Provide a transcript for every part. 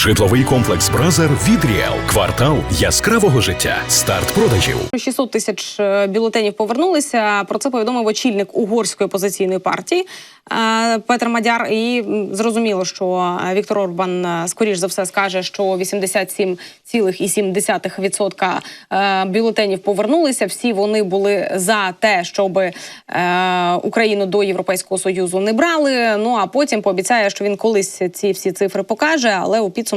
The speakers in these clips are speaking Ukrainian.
Житловий комплекс Бразер від Ріел. Квартал яскравого життя. Старт продажів. 600 тисяч е, бюлетенів повернулися. Про це повідомив очільник угорської опозиційної партії е, Петр Мадяр. І зрозуміло, що е, Віктор Орбан скоріш за все скаже, що 87,7% е, бюлетенів повернулися. Всі вони були за те, щоб Україну до Європейського союзу не брали. Ну а потім пообіцяє, що він колись ці всі цифри покаже, але у підсумку.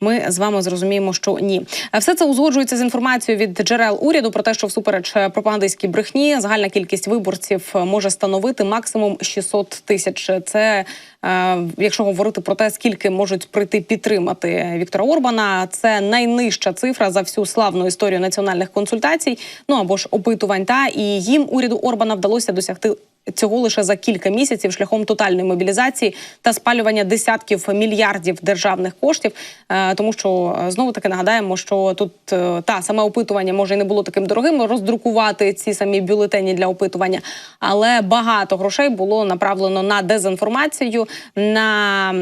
Ми з вами зрозуміємо, що ні, все це узгоджується з інформацією від джерел уряду про те, що всупереч пропагандистській брехні загальна кількість виборців може становити максимум 600 тисяч. Це е, якщо говорити про те, скільки можуть прийти підтримати Віктора Орбана, це найнижча цифра за всю славну історію національних консультацій. Ну або ж опитувань. Та і їм уряду Орбана вдалося досягти цього лише за кілька місяців шляхом тотальної мобілізації та спалювання десятків мільярдів державних коштів. Е, Тому що е, знову таки нагадаємо, що тут е, та саме опитування може і не було таким дорогим роздрукувати ці самі бюлетені для опитування, але багато грошей було направлено на дезінформацію, на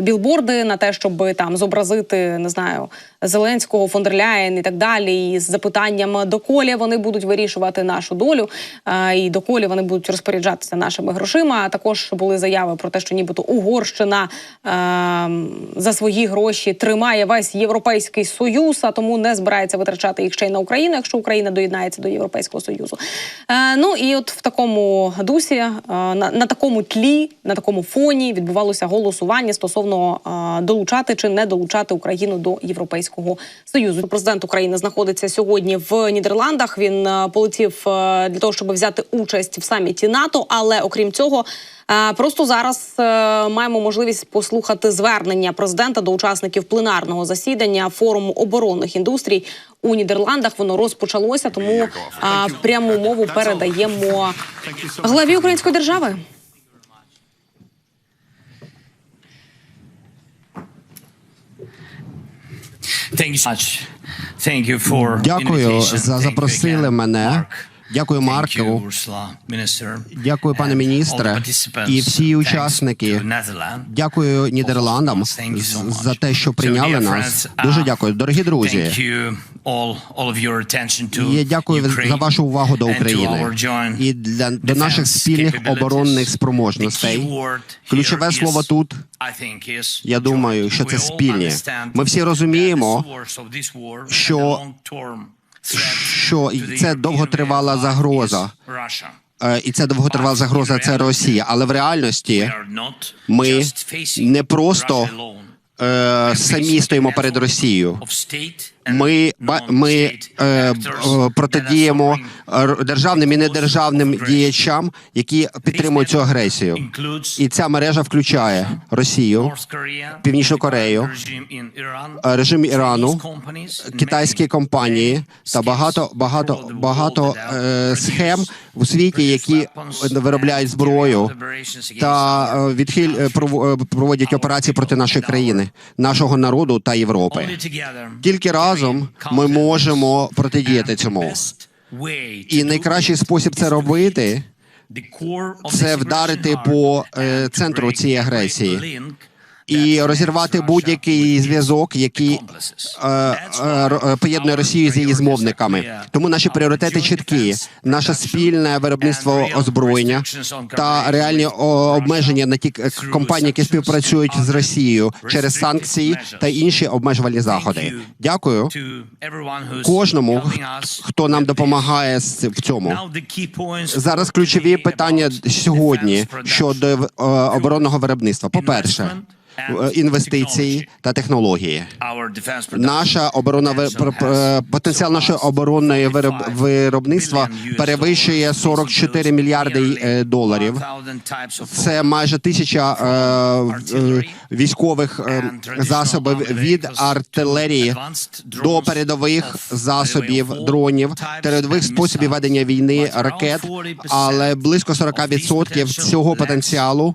білборди, на те, щоб там зобразити не знаю Зеленського, Фондерляєн і так далі, і з запитанням доколі вони будуть вирішувати нашу долю, і доколі вони будуть розпоряджатися нашими грошима. А також були заяви про те, що нібито Угорщина за свої гроші тримає весь європейський союз, а тому не збирається витрачати їх ще й на Україну, якщо Україна доєднається до Європейського союзу. Ну і от в такому дусі, на, на такому тлі, на такому фоні відбувалося голосування стосовно долучати чи не долучати Україну до Європейського союзу. Президент України знаходиться сьогодні в Нідерландах. Він е, полетів е, для того, щоб взяти участь в саміті НАТО. Але окрім цього. е, Просто зараз маємо можливість послухати звернення президента до учасників пленарного засідання форуму оборонних індустрій у Нідерландах. Воно розпочалося, тому пряму мову передаємо главі української держави. Дякую за запросили мене. Дякую, Марку. Дякую, пане міністре. І всі учасники. Дякую Нідерландам за те, що прийняли нас. Дуже uh, дякую, дорогі друзі. я дякую за вашу увагу до України і для до наших спільних оборонних спроможностей. Ключове слово тут Я думаю, що це спільні. Ми всі розуміємо, що- що це довготривала загроза. Е, І це довготривала загроза. Це Росія. Але в реальності ми не просто е, самі стоїмо перед Росією. Ми ми е, е, протидіємо е, державним і недержавним діячам, які підтримують цю агресію. І ця мережа включає Росію, Північну Корею, in е, режим Ірану, китайські компанії та багато багато багато е, схем у світі, які виробляють зброю та відхиль пров- проводять операції проти нашої країни, нашого народу та Європи. Тільки разом ми можемо протидіяти цьому. І найкращий спосіб це робити це вдарити по е, центру цієї агресії і розірвати будь-який зв'язок, який е, е, поєднує Росію з її змовниками. Тому наші пріоритети чіткі: наше спільне виробництво озброєння та реальні обмеження на ті компанії, які співпрацюють з Росією через санкції та інші обмежувальні заходи. Дякую кожному, хто нам допомагає в цьому. Зараз ключові питання сьогодні щодо е, оборонного виробництва. По перше, інвестиції та технології. Наша оборона пр- потенціал нашої оборонної вироб- виробництва перевищує 44 мільярди е, доларів. Це майже тисяча е, е, військових е, засобів від артилерії до передових засобів дронів, передових способів ведення війни, ракет. Але близько 40% цього потенціалу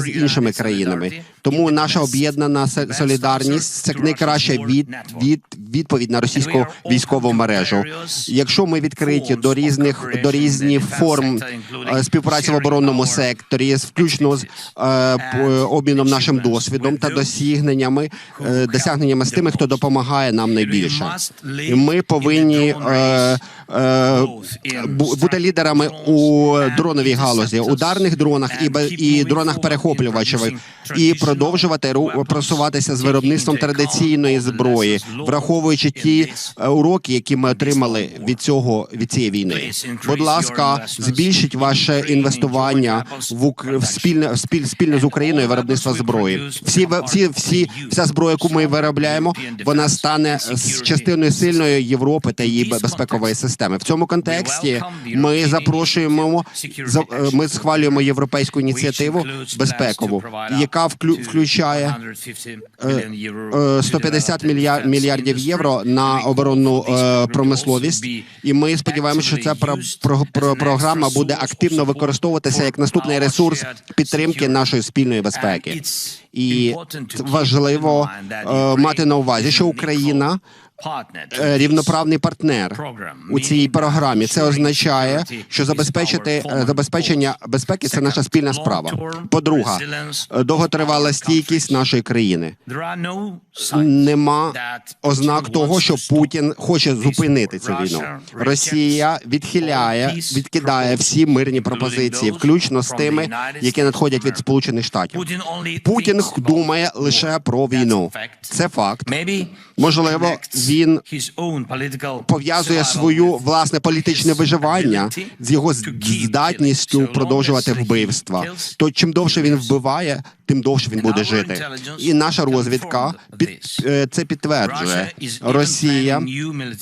з іншими країнами. Тому наша об'єднана солідарність це найкраща від, від відповідь на російську військову мережу. Якщо ми відкриті до різних до різних форм е, співпраці в оборонному секторі, включно з е, обміном нашим досвідом та досягненнями, е, досягненнями з тими, хто допомагає нам найбільше. Ми повинні бути лідерами у дроновій галузі, ударних дронах і і дронах перехоплювачів, і продовжувати просуватися з виробництвом традиційної зброї, враховуючи ті е, уроки, які ми отримали від цього від цієї війни. Будь ласка, збільшіть ваше інвестування в в спільне в спіль, спільно з Україною виробництво зброї. Всі всі всі вся зброя, яку ми виробляємо, вона стане частиною сильної Європи та її безпекової системи. В цьому контексті ми запрошуємо за- е, ми схвалюємо європейську ініціативу безпекову, яка вклю, включає е, 150 мільярд, мільярдів євро на оборонну е, промисловість. І ми сподіваємося, що ця про, про, про- програма буде активно використовуватися як наступний ресурс підтримки нашої спільної безпеки. І важливо е, мати на увазі, що Україна е, рівноправний партнер у цій програмі. Це означає, що забезпечити е, забезпечення безпеки це наша спільна справа. По-друге, довготривала стійкість нашої країни. Нема ознак того, що Путін хоче зупинити цю війну. Росія відхиляє, відкидає всі мирні пропозиції, включно з тими, які надходять від Сполучених Штатів. Путін думає лише про війну. Це факт. Можливо, він пов'язує свою власне політичне виживання з його здатністю продовжувати вбивства. То чим довше він вбиває, тим довше він буде жити. І наша розвідка під е, це підтверджує. Росія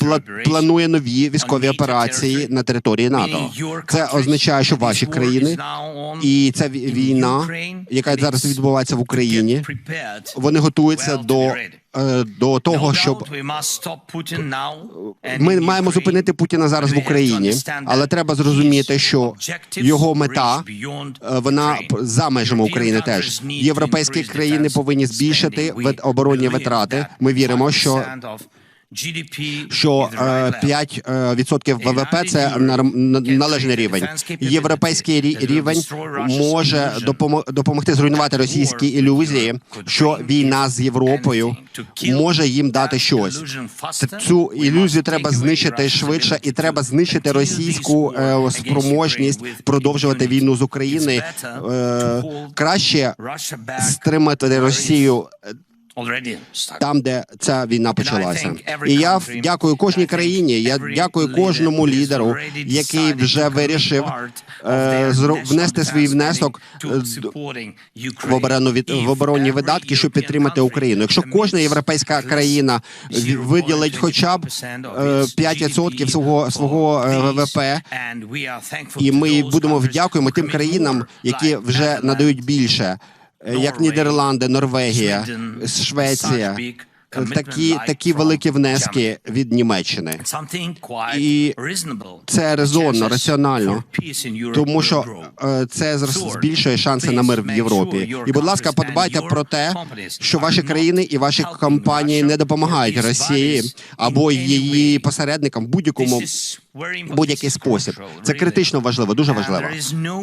пла- планує нові військові операції на території НАТО. Це означає, що ваші країни і ця війна, яка зараз відбувається в Україні, вони готуються до, е, до того, щоб ми маємо зупинити Путіна зараз в Україні, але треба зрозуміти, що його мета е, вона за межами України теж. Європейські країни повинні збільшити оборонні витрати. Ми віримо, що що е, 5 е, відсотків ВВП – це належний рівень. Європейський рівень може допомо- допомогти зруйнувати російські ілюзії, що війна з Європою може їм дати щось. Цю ілюзію треба знищити швидше, і треба знищити російську е, спроможність продовжувати війну з України. Е, краще стримати Росію е, там, де ця війна почалася. І я дякую кожній країні. Я дякую кожному лідеру, який вже вирішив е, внести свій внесок е, в оборону від в оборонні видатки, щоб підтримати Україну. Якщо кожна європейська країна виділить хоча б е, 5% свого свого е, ВВП, і ми будемо вдякуємо тим країнам, які вже надають більше, е, як Нідерланди, Норвегія, Швеція. Е, Такі такі великі внески від Німеччини. І Це резонно, раціонально, тому що е, це збільшує шанси на мир в Європі. І, будь ласка, подбайте про те, що ваші країни і ваші компанії не допомагають Росії або її посередникам в будь-якому будь-який спосіб. Це критично важливо, дуже важливо.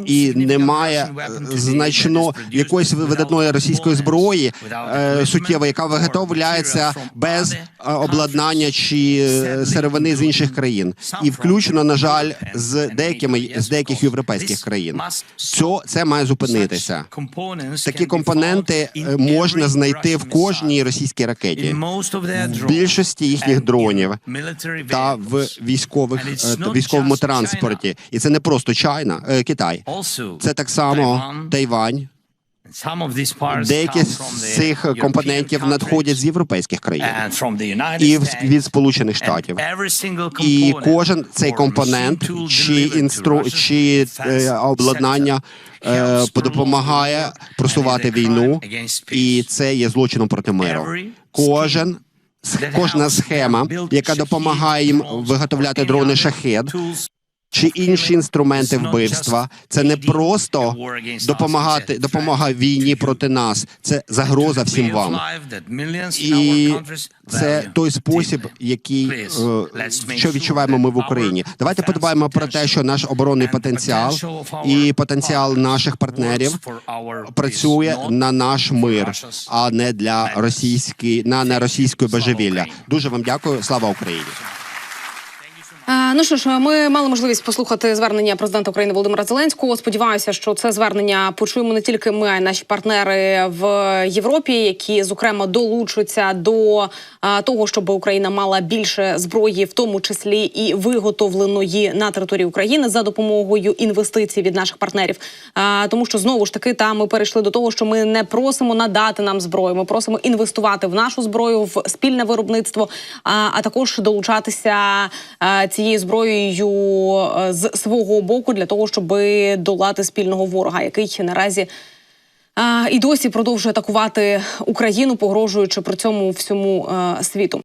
І немає значно якоїсь видатної російської зброї е, суттєвої, яка виготовляється без е, обладнання чи е, сировини з інших країн, і включно, на жаль, з деякими з деяких європейських країн. Цьо це має зупинитися. Такі компоненти е, можна знайти в кожній російській ракеті, в більшості їхніх дронів та в військових військовому транспорті. І це не просто Чайна, Китай. Це так само Тайвань, Деякі з цих компонентів надходять з європейських країн і від Сполучених Штатів. І кожен цей компонент чи інстру чи е, обладнання е, допомагає просувати війну, і це є злочином проти миру. Кожен кожна схема, яка допомагає їм виготовляти дрони tools чи інші інструменти вбивства, це не просто допомагати допомога війні проти нас, це загроза всім вам. І це той спосіб, який е, що відчуваємо ми в Україні. Давайте подбаємо про те, що наш оборонний потенціал і потенціал наших партнерів працює на наш мир, а не для російської на, на російської божевілля. Дуже вам дякую. Слава Україні. Е, Ну що ж, ми мали можливість послухати звернення президента України Володимира Зеленського. Сподіваюся, що це звернення почуємо не тільки ми, а й наші партнери в Європі, які зокрема долучаться до е, того, щоб Україна мала більше зброї, в тому числі і виготовленої на території України за допомогою інвестицій від наших партнерів. Е, Тому що знову ж таки там ми перейшли до того, що ми не просимо надати нам зброю. Ми просимо інвестувати в нашу зброю, в спільне виробництво, а, також долучатися е, цією зброєю е, з свого боку для того, щоб долати спільного ворога, який наразі. е, І досі продовжує атакувати Україну, погрожуючи при цьому всьому е, світу.